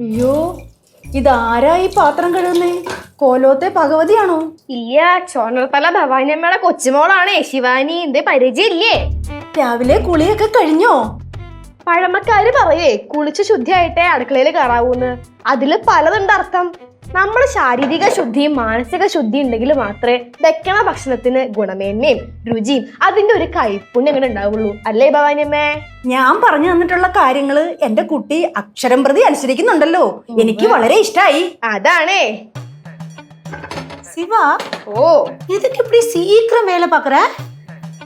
അയ്യോ ഇതാരാ ഈ പാത്രം കഴുകുന്നേ? കോലോത്തെ ഭഗവതിയാണോ? ഇല്ല ചോനർത്തല ഭവാനിയമ്മയുടെ കൊച്ചുമോളാണേ. ശിവാനി എന്ത് പരിചയമില്ലേ? രാവിലെ കുളിയൊക്കെ കഴിഞ്ഞോ? പഴമക്കാര് പറയേ കുളിച്ച് ശുദ്ധിയായിട്ടേ അടുക്കളയിൽ കയറാവൂന്ന് അതിൽ പലതുണ്ട് അർത്ഥം. നമ്മൾ ശാരീരിക ശുദ്ധിയും മാനസിക ശുദ്ധിയും ഉണ്ടെങ്കിൽ മാത്രമേ വെക്കണ ഭക്ഷണത്തിന് ഗുണമേന്മയും രുചിയും അതിന്റെ ഒരു കൈപ്പുണ്യം അങ്ങനെ ഉണ്ടാവുള്ളൂ അല്ലേ ഭവാനിയമ്മേ ഞാൻ പറഞ്ഞു തന്നിട്ടുള്ള കാര്യങ്ങള് എന്റെ കുട്ടി അക്ഷരം പ്രതി അനുസരിക്കുന്നുണ്ടല്ലോ എനിക്ക് വളരെ ഇഷ്ടായി അതാണേ சிவா ഓ எதுக்கு இப்படி சீக்கிரம் வேலை பாக்குற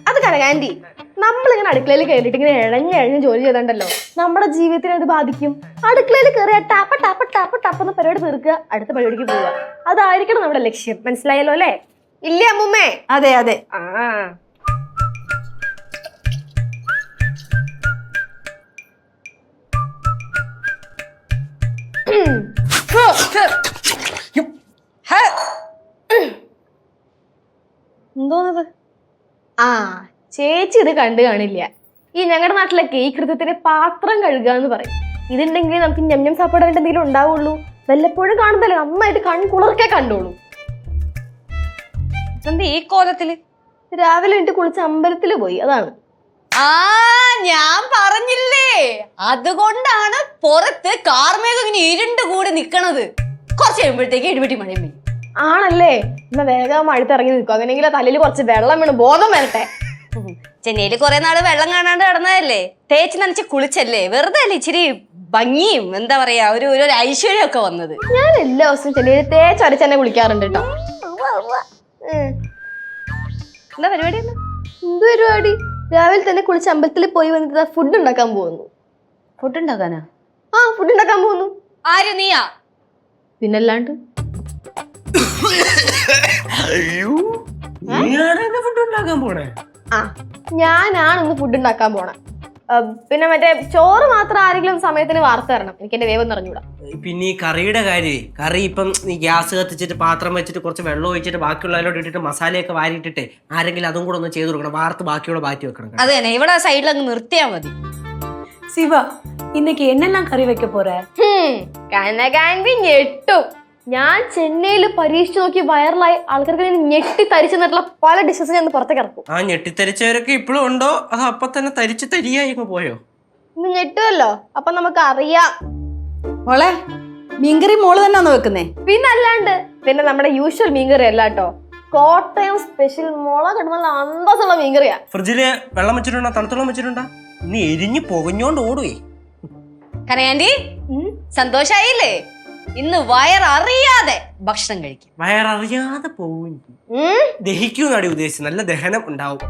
അത് കനകാന്റി നമ്മളിങ്ങനെ അടുക്കളയിൽ കയറിയിട്ട് ഇങ്ങനെ ഇഴഞ്ഞ് ഇഴഞ്ഞ് ജോലി ചെയ്തണ്ടല്ലോ. നമ്മുടെ ജീവിതത്തിനെ അത് ബാധിക്കും. അടുക്കളയിൽ കയറിയ ടാപ്പ് ടാപ്പ് ടാപ്പ് ടാപ്പ് എന്ന പരിപാടി തീർക്കുക. അടുത്ത പരിപാടിക്ക് പോവുക. അതായിരിക്കണം നമ്മുടെ ലക്ഷ്യം. മനസ്സിലായല്ലോ അല്ലേ? ഇല്ല അമ്മുമ്മേ? അതെ അതെ. ആ. എന്തോന്നത്? ആ ചേച്ചി ഇത് കണ്ടു കാണില്ല. ഈ ഞങ്ങളുടെ നാട്ടിലൊക്കെ ഈ കൃത്യത്തിന് പാത്രം കഴുകുക എന്ന് പറയും. ഇതുണ്ടെങ്കിൽ നമുക്ക് ഞം ഞം സാപ്പാടായിട്ട് എന്തെങ്കിലും ഉണ്ടാവുള്ളൂ. വല്ലപ്പോഴും കാണുന്നതല്ലേ നന്നായിട്ട് കൺകുളർക്കെ കണ്ടോളൂ. എന്താ ഈ കോലത്തിൽ? രാവിലെ എന്റെ കുളിച്ച് അമ്പലത്തിൽ പോയി അതാണ്. ആ ഞാൻ പറഞ്ഞില്ലേ? അതുകൊണ്ടാണ് പുറത്ത് കാർമേഘം ഇങ്ങനെ ഇരുണ്ട് കൂടി നിക്കണത്. കുറച്ച് കഴിയുമ്പോഴത്തേക്ക് ഇടിപെട്ടി മഴയും പെയ്യും. ആണല്ലേ? എന്നാ വേഗം അഴുത്തിറങ്ങി നിൽക്കും. അങ്ങനെയെങ്കിൽ തലയിൽ കുറച്ച് വെള്ളം വീണ്. ബോധം വരട്ടെ. ചെന്നൈയിൽ കുറെ നാൾ വെള്ളം കാണാണ്ട് കിടന്നതല്ലേ തേച്ച് നനച്ച് കുളിച്ചല്ലേ? വെറുതെ അല്ലേ? ഇച്ചിരി ഭംഗിയും എന്താ പറയാ ഒരു ഒരു ഐശ്വര്യം ഒക്കെ വന്നത്. ഞാൻ എല്ലാ ദിവസവും ചെന്നൈയിൽ തേച്ച് അരച്ച് തന്നെ കുളിക്കാറുണ്ട് കേട്ടോ. എന്താ പരിപാടി എന്ത് പരിപാടി? രാവിലെ തന്നെ കുളിച്ച് അമ്പലത്തിൽ പോയി വന്നിട്ട് ഫുഡ് ഉണ്ടാക്കാൻ പോകുന്നു. ഫുഡ് ഉണ്ടാക്കാനാ? ആ ഫുഡ് ഉണ്ടാക്കാൻ പോകുന്നു. ആര് നീയാ? പിന്നല്ലാണ്ട്? അയ്യോ. ഫുഡ് ഉണ്ടാക്കാൻ പോണേ? ആ ഞാനാണ് ഇന്ന് ഫുഡ് ഉണ്ടാക്കാൻ പോണേ. പിന്നെ മറ്റേ ചോറ് മാത്രം ആരെങ്കിലും സമയത്തിന് വാർത്ത തരണം. എനിക്ക് എന്റെ വേവ് നിറഞ്ഞൂടാ പിന്നെ ഈ കറിയുടെ കാര്യം കറി ഇപ്പം ഈ ഗ്യാസ് കത്തിച്ചിട്ട് പാത്രം വെച്ചിട്ട് കുറച്ച് വെള്ളം ഒഴിച്ചിട്ട് ബാക്കിയുള്ളതിലോട്ട് ഇട്ടിട്ട് മസാലയൊക്കെ വാരിയിട്ടിട്ട് ആരെങ്കിലും അതും കൂടെ ഒന്ന് ചെയ്തു കൊടുക്കണം. വാർത്ത് ബാക്കിയുള്ള മാറ്റി വെക്കണം അത് തന്നെ ഇവിടെ സൈഡിൽ അങ്ങ് നിർത്തിയാ മതി. ശിവ ഇന്നേക്ക് എന്നെല്ലാം കറി വെക്ക പോരേ? കനകാൻവി ഞാൻ ചെന്നൈയിൽ പരീക്ഷിച്ചു നോക്കി വൈറലായി ആൾക്കാർക്ക് ഞെട്ടി തരിച്ചു തന്നിട്ടുള്ള പല ഡിഷസ് ഞാൻ പുറത്തേക്ക് ഇറക്കും. ആ ഞെട്ടിത്തരിച്ചവരൊക്കെ ഇപ്പോഴും ഉണ്ടോ? അത് അപ്പൊ തന്നെ തരിച്ച് തരിയായി പോയോ? ഇന്ന് ഞെട്ടുമല്ലോ അപ്പൊ നമുക്ക് അറിയാം മോളെ മീൻകറി മോൾ തന്നെ ഒന്ന് വെക്കുന്നേ? പിന്നെ അല്ലാണ്ട് പിന്നെ നമ്മുടെ യൂഷ്വൽ മീൻകറി അല്ല കേട്ടോ. കോട്ടയം സ്പെഷ്യൽ മുളക് ഇടുന്ന നല്ല അന്തസ്സുള്ള മീൻകറിയാ. ഫ്രിഡ്ജിൽ വെള്ളം വെച്ചിട്ടുണ്ടോ? തണുത്തുള്ളം വെച്ചിട്ടുണ്ടോ? ഇനി എരിഞ്ഞ് പൊകഞ്ഞോണ്ട് ഓടുവേ. കനയാന്റി സന്തോഷായില്ലേ? ഇന്ന് വയററിയാതെ ഭക്ഷണം കഴിക്കും. വയററിയാതെ പോവും. ഉം? ദഹിക്കൂന്നാടി ഉദ്ദേശിച്ചത്. നല്ല ദഹനം ഉണ്ടാവും.